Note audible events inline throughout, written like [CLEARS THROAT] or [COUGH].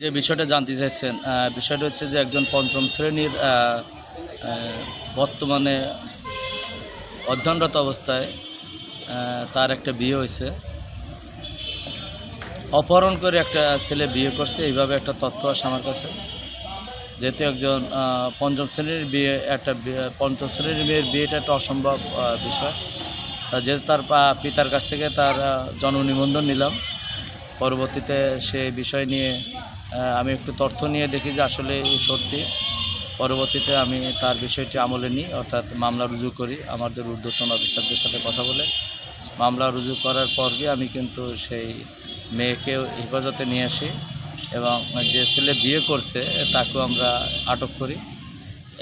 যে বিষয়টা জানতে চাইছেন বিষয়টা হচ্ছে যে একজন পঞ্চম শ্রেণির বর্তমানে অধ্যয়নরত অবস্থায় তার একটা বিয়ে হয়েছে। অপহরণ করে একটা ছেলে বিয়ে করছে, এইভাবে একটা তথ্য আসে আমার কাছে। যেহেতু একজন পঞ্চম শ্রেণির বিয়ে, একটা পঞ্চম শ্রেণির মেয়ের বিয়েটা একটা অসম্ভব বিষয়। তা যেহেতু তার পিতার কাছ থেকে তার জন্ম নিবন্ধন নিলাম, পরবর্তীতে সেই বিষয় নিয়ে আমি একটু তথ্য নিয়ে দেখি যে আসলে এই সত্যি পরবর্তীতে আমি তার বিষয়টি আমলে নিই, অর্থাৎ মামলা রুজু করি, আমাদের ঊর্ধ্বতন অফিসারদের সাথে কথা বলে। মামলা রুজু করার পরই আমি কিন্তু সেই মেয়েকে হেফাজতে নিয়ে আসি এবং যে ছেলে বিয়ে করছে তাকেও আমরা আটক করি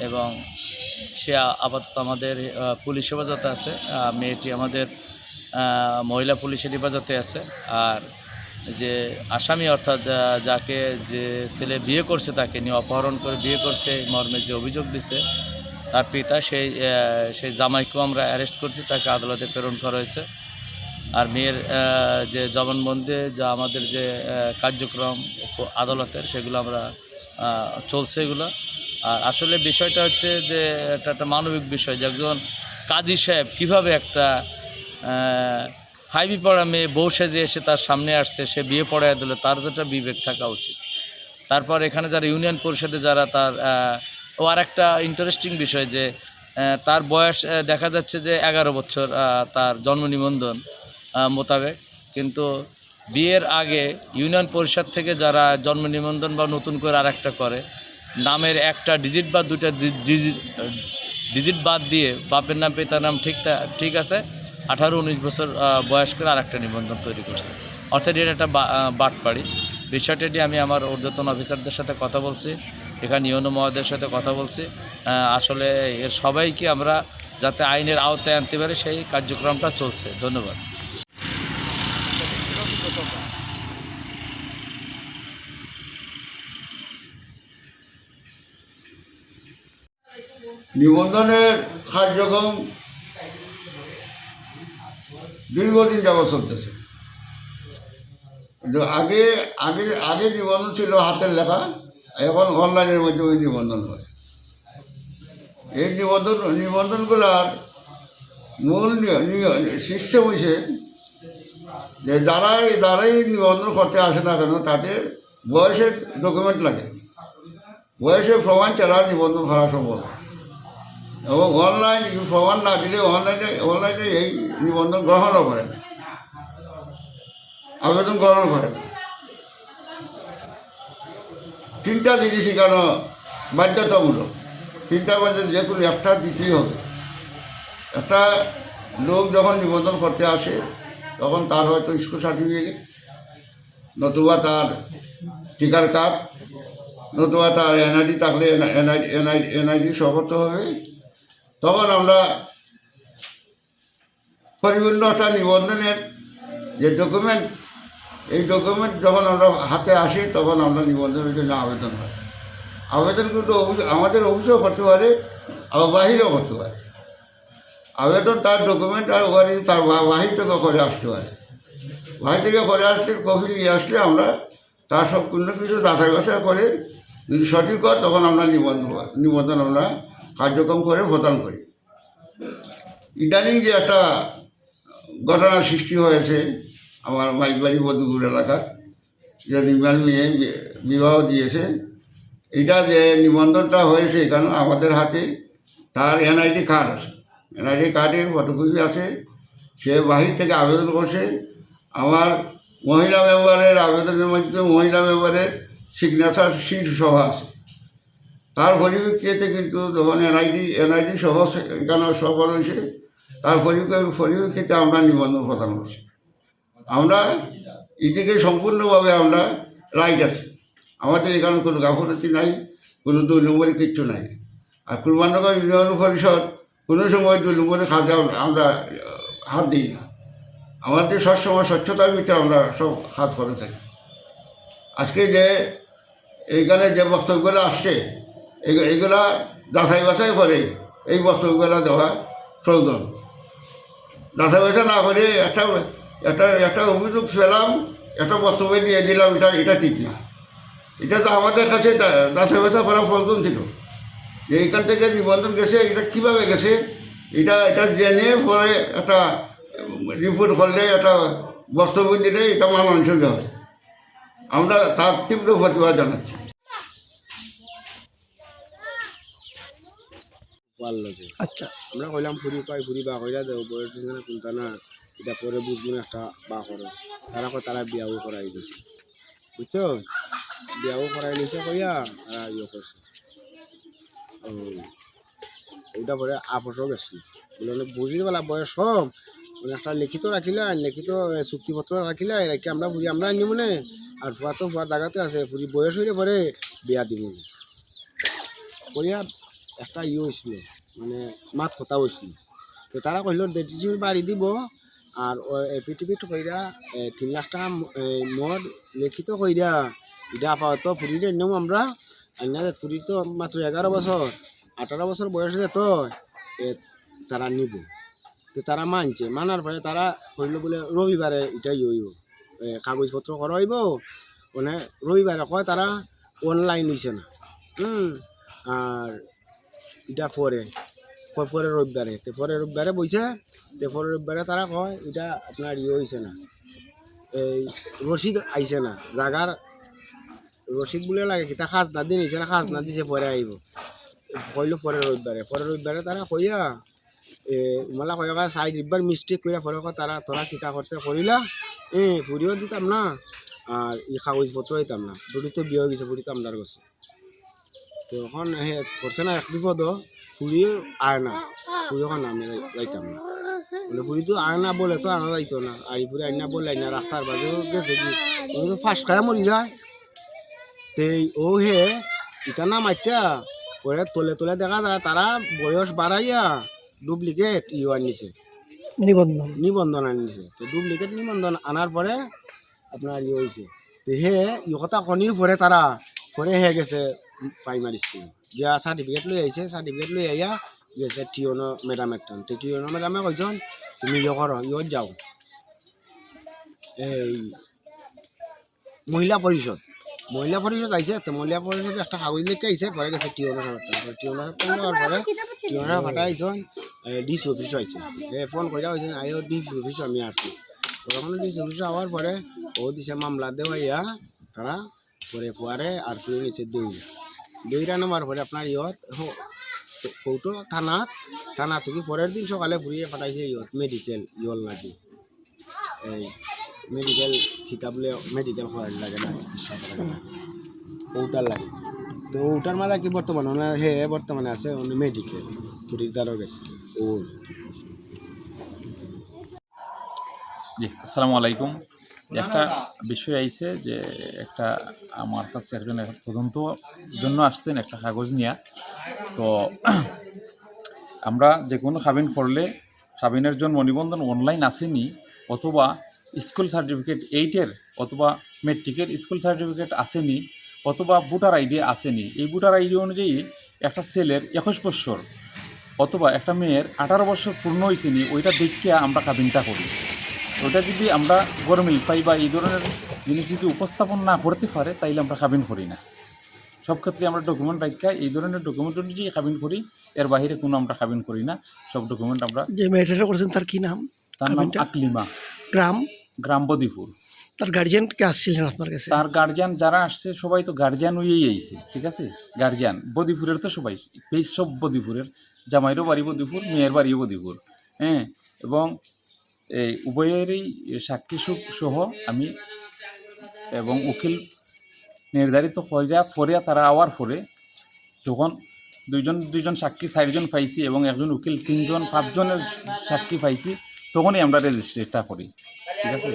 এবং সে আপাতত আমাদের পুলিশ হেফাজতে আছে। মেয়েটি আমাদের মহিলা পুলিশের হেফাজতে আছে। আর যে আসামি অর্থাৎ যাকে যে ছেলে বিয়ে করছে তাকে নিয়ে অপহরণ করে বিয়ে করছে, মর্মে যে অভিযোগ দিছে, তার পিতা সেই সেই জামাইকেও আমরা অ্যারেস্ট করছি, তাকে আদালতে প্রেরণ করা হয়েছে। আর মেয়ের যে জবানবন্দি, যা আমাদের যে কার্যক্রম আদালতের, সেগুলো আমরা চলছে এগুলো। আর আসলে বিষয়টা হচ্ছে যে, এটা একটা মানবিক বিষয় যে একজন কাজী সাহেব কীভাবে একটা হাইবি পড়া মেয়ে বউ সেজে এসে তার সামনে আসছে, সে বিয়ে পড়ায় দিলে, তার তো একটা বিবেক থাকা উচিত। তারপর এখানে যারা ইউনিয়ন পরিষদে যারা তার ও আর একটা ইন্টারেস্টিং বিষয় যে তার বয়স দেখা যাচ্ছে যে এগারো বছর তার জন্ম নিবন্ধন মোতাবেক। কিন্তু বিয়ের আগে ইউনিয়ন পরিষদ থেকে যারা জন্ম নিবন্ধন বা নতুন করে আর একটা করে, নামের একটা ডিজিট বা দুটা ডিজিট ডিজিট বাদ দিয়ে বাপের নাম, পিতার নাম ঠিক ঠিক আছে আঠারো উনিশ বছর বয়স করে আর একটা নিবন্ধন তৈরি করছে। অর্থাৎ এটা একটা বাটপাড়ি। বিষয়টি নিয়ে আমি আমার ঊর্ধ্বতন অফিসারদের সাথে কথা বলছি, এখানে ইউনো মহাদের সাথে কথা বলছি। আসলে এর সবাইকে আমরা যাতে আইনের আওতায় আনতে পারি, সেই কার্যক্রমটা চলছে। ধন্যবাদ। নিবন্ধনের কার্যক্রম দীর্ঘদিন যাবৎ চলতেছে। আগে আগে আগে নিবন্ধন ছিল হাতের লেখা, এখন অনলাইনের মাধ্যমে নিবন্ধন হয়। এই নিবন্ধন নিবন্ধনগুলার মূল সিস্টেম হয়েছে যে যারাই যারাই নিবন্ধন করতে আসে না কেন, তাদের বয়সের ডকুমেন্ট লাগে। বয়সের প্রমাণ ছাড়া নিবন্ধন করা সম্ভব। এবং অনলাইন প্রমাণ না দিলে অনলাইনে অনলাইনে এই নিবন্ধন গ্রহণও করে না। আবেদন গ্রহণ করে না। তিনটা জিনিসই কেন বাধ্যতামূলক? তিনটার মধ্যে যে কোনো একটা দিতেই হবে। একটা লোক যখন নিবন্ধন করতে আসে, তখন তার হয়তো স্কুল সার্টিফিকেট নতুবা তার টিকার কার্ড নতুবা তার এনআইডি থাকলে এনআইডি এনআইডি এনআইডি সহ করতে হবে। তখন আমরা পরিপূর্ণ একটা নিবন্ধনের যে ডকুমেন্ট এই ডকুমেন্ট যখন আমরা হাতে আসি, তখন আমরা নিবন্ধনের জন্য আবেদন হয়। আবেদন কিন্তু আমাদের অফিসেও করতে পারে, আবার বাহিরেও করতে পারে। আবেদন তার ডকুমেন্ট আর ওখানে তার বাহির থেকে করে আসতে পারে। বাহির থেকে করে আসলে কফি নিয়ে আসলে আমরা তার সব কোনো কিছু বাছাই করে যদি সঠিক হয়, তখন আমরা নিবন্ধন নিবন্ধন আমরা কার্যক্রম করে প্রদান করি। ইদানিং যে একটা ঘটনার সৃষ্টি হয়েছে আমার মাইকবাড়ি বধুপুর এলাকার, যে নির্মাণ মেয়ে বিবাহ দিয়েছে। এটা যে নিবন্ধনটা হয়েছে এখানে আমাদের হাতে, তার এনআইডি কার্ড আছে। এনআইডি কার্ডের ফটোকপি আছে। সে বাহির থেকে আবেদন করছে। আমার মহিলা মেম্বারের আবেদনের মধ্যে মহিলা মেম্বারের সিগনেচার সিট সহ আছে। তার পরিপ্রেক্ষিতে কিন্তু যখন এনআইডি এনআইডি সহ এখানে সফল হয়েছে, তার পরিপ্রে- পরিপ্রেক্ষিতে আমরা নিবন্ধন প্রদান করছি। আমরা এদিকে সম্পূর্ণভাবে আমরা রাইট আছি। আমাদের এখানে কোনো গাফলতি নাই, কোনো দুই নম্বরে কিচ্ছু নাই। আর কুরবানগর ইউনিয়ন পরিষদ কোনো সময় দুই নম্বরের খাতে আমরা- আমরা হাত দিই না। আমাদের সবসময় স্বচ্ছতার ভিতরে আমরা সব হাত করে। থাকি আজকে যে, এইখানে যে বক্তব্যগুলো আসছে এগুলা যাচাই বাছাই করে এই বক্তব্যগুলো দেওয়া প্রয়োজন। যাচাই বাছাই না করে একটা একটা একটা অভিযোগ পেলাম, একটা বক্তব্য দিয়ে দিলাম এটা এটা ঠিক না। এটা তো আমাদের কাছে দাসে ব্যথা করা ফলতন ছিল। যে এখান থেকে নিবন্ধন গেছে, এটা কীভাবে গেছে, এটা এটা জেনে পরে একটা রিপোর্ট করলে একটা বক্তব্য দিলে এটা মানানসই হবে আমরা তার তীব্র প্রতিবাদ জানাচ্ছি। ভালো লাগে। আচ্ছা। আমরা কইলাম ফুরি পাই ফুরি বা কইলা দেও বয়স না কোনটা না এটা পরে বুঝব না একটা বা করো তারা কয় তারা বিয়াও করাই দিছে। বুঝছ বিয়াও করাই নিছে কইয়া তারা ইয়ে করছে ও, ওইটা পরে আপসও গেছিল বলে বুঝি বলা বয়স কম মানে একটা লিখিত রাখিলা লিখিত চুক্তিপত্র রাখিলা রাখি আমরা ফুরি আমরা আনি মনে আর ফুয়া তো ফুয়ার জায়গাতে আছে ফুরি বয়স হইলে পরে বিয়া দিব কইয়া একটা ইয়ে হয়েছিল মানে মাত কথা হয়েছিল তো তারা কইল দেড় জিবি বাড়ি দিব আর এপিটিপিট কইরা তিন লাখ টাকা ম- এ, মোট লিখিত কইরা। এটা আপাতত ফুরিরে নেও আমরা আইনা ফুরি তো মাত্র এগারো বছর আঠারো বছর বয়স হয়ে তো তারা নিব। তো তারা মানছে। মানার পরে তারা কইল বলে রবিবারে এটাই হইব। কাগজপত্র করা মানে রবিবারে কয় তারা অনলাইন হইছে না। হুম আর এটা পরে পরে রবিবারে। তো পরে রবিবারে বইছে, তো পরে রবিবারে তারা কয়, এটা আপনার ইয়ে হয়েছে না। এই রসিদ আইছে না। জাগার রসিদ বলে লাগে কিতা খাজ না দিন না খাজ না দিছে, পরে আইব। কইল পরে রবিবারে। পরে রবিবারে তারা কইয়া মালা কয়া সাইড একবার মিস্টেক কইরা পরে তারা, তোরা কিতা করতে করিলা এ ফুরিও দিতাম না, আর ই কাগজপত্র দিতাম না। বুড়ি তো বিয়ে হয়ে গেছে বুড়ি তো আমদার গেছে তো এখন করছে না এক বিপদ পুরীর আয় না। পুরী এখন আমি যাইতাম না। মানে পুরী তো আয় না বলে তো আনা যাইতো না। পুরী আয় না বলে আয় না রাস্তার বাজে গেছে কি তো ফার্স্ট খায় মরি যায়। তেই ও হে ইটা না মাইতা পরে তলে তলে দেখা যায় তারা বয়স বাড়াইয়া ডুপ্লিকেট ইউ আনিছে। নিবন্ধন। নিবন্ধন আনিছে। তো ডুপ্লিকেট নিবন্ধন আনার পরে আপনার ইয়ে হয়েছে তো হে ইকতা কনির পরে তারা পরে হে গেছে। প্রাইমারি স্কুল গিয়া সার্টিফিকেট লই আইছে সার্টিফিকেট লই আইয়া গেছে টিওনো ম্যাডাম একটা তো টিওনো ম্যাডামে কইছেন তুমি ইয়ে করো ইয়ে যাও। এই, মহিলা পরিষদ মহিলা পরিষদ আইছে তো মহিলা পরিষদ একটা কাগজ লিখে আইছে পরে গেছে টিওনো সাহেবটা টিওনো সাহেব পরে টিওনো হাঁটা আইছেন ডিস অফিস এ ফোন করে হয়েছে আইও ডিস অফিস আমি আসছি তখন ডিস অফিস হওয়ার পরে ও দিছে মামলা দেওয়াইয়া তারা পরে পরে আর পুরে নিচে দইরা দইরা নামার পরে আপনার ইয়ত কৌটো থানাত থানা থেকে পরের দিন সকালে ফুরিয়ে পাঠাইছে ইয়ত মেডিকেল ইয়ল নাকি। এই মেডিকেল খিতাবলে মেডিকেল করার লাগে না, চিকিৎসা করার লাগে লাগে। তো ওটার মালা কি বর্তমানে মানে হে বর্তমানে আছে মেডিকেল পুরীর গেছে ও জি, আসসালামু আলাইকুম। একটা বিষয় আইছে যে একটা আমার কাছে একজন তদন্ত জন্য আসছেন একটা কাগজ নিয়া। তো [CLEARS THROAT] আমরা যে কোনো খাবিন করলে খাবিনের জন্য নিবন্ধন অনলাইন আসেনি অথবা স্কুল সার্টিফিকেট এইটের অথবা মেট্রিকের স্কুল সার্টিফিকেট আসেনি অথবা ভোটার আইডি আসেনি। এই ভোটার আইডি অনুযায়ী একটা ছেলের একুশ বছর অথবা একটা মেয়ের আঠারো বছর পূর্ণ হয়েছেনি ওইটা দেখিয়া আমরা কাবিনটা করি। ওটা যদি আমরা গরমিল পাই বা এই ধরনের জিনিস যদি উপস্থাপন না করতে পারে তাইলে আমরা কাবিন করি না। সব ক্ষেত্রে আমরা ডকুমেন্ট রাখা এই ধরনের ডকুমেন্ট অনুযায়ী কাবিন করি এর বাইরে কোনো আমরা কাবিন করি না। সব ডকুমেন্ট আমরা যে মেয়েটা করেছেন তার কি নাম? তার নাম আকলিমা। গ্রাম? গ্রাম বদিপুর। তার গার্জিয়ান কে আসছিলেন আপনার কাছে? তার গার্জিয়ান যারা আসছে সবাই তো গার্জিয়ান হয়েই আইছে ঠিক আছে? গার্জিয়ান বদিপুরের তো সবাই পেজ সব বদিপুরের। জামাইরও বাড়ি বদিপুর মেয়ের বাড়িও বদিপুর। হ্যাঁ? এবং এই উভয়েরই সাক্ষী সহ আমি এবং উকিল নির্ধারিত করিয়া ফরিয়া তারা আওয়ার পরে যখন দুইজন দুইজন সাক্ষী চারজন পাইছি এবং একজন উকিল, তিনজন, পাঁচজনের সাক্ষী পাইছি, তখনই আমরা রেজিস্ট্রেটটা করি। ঠিক আছে?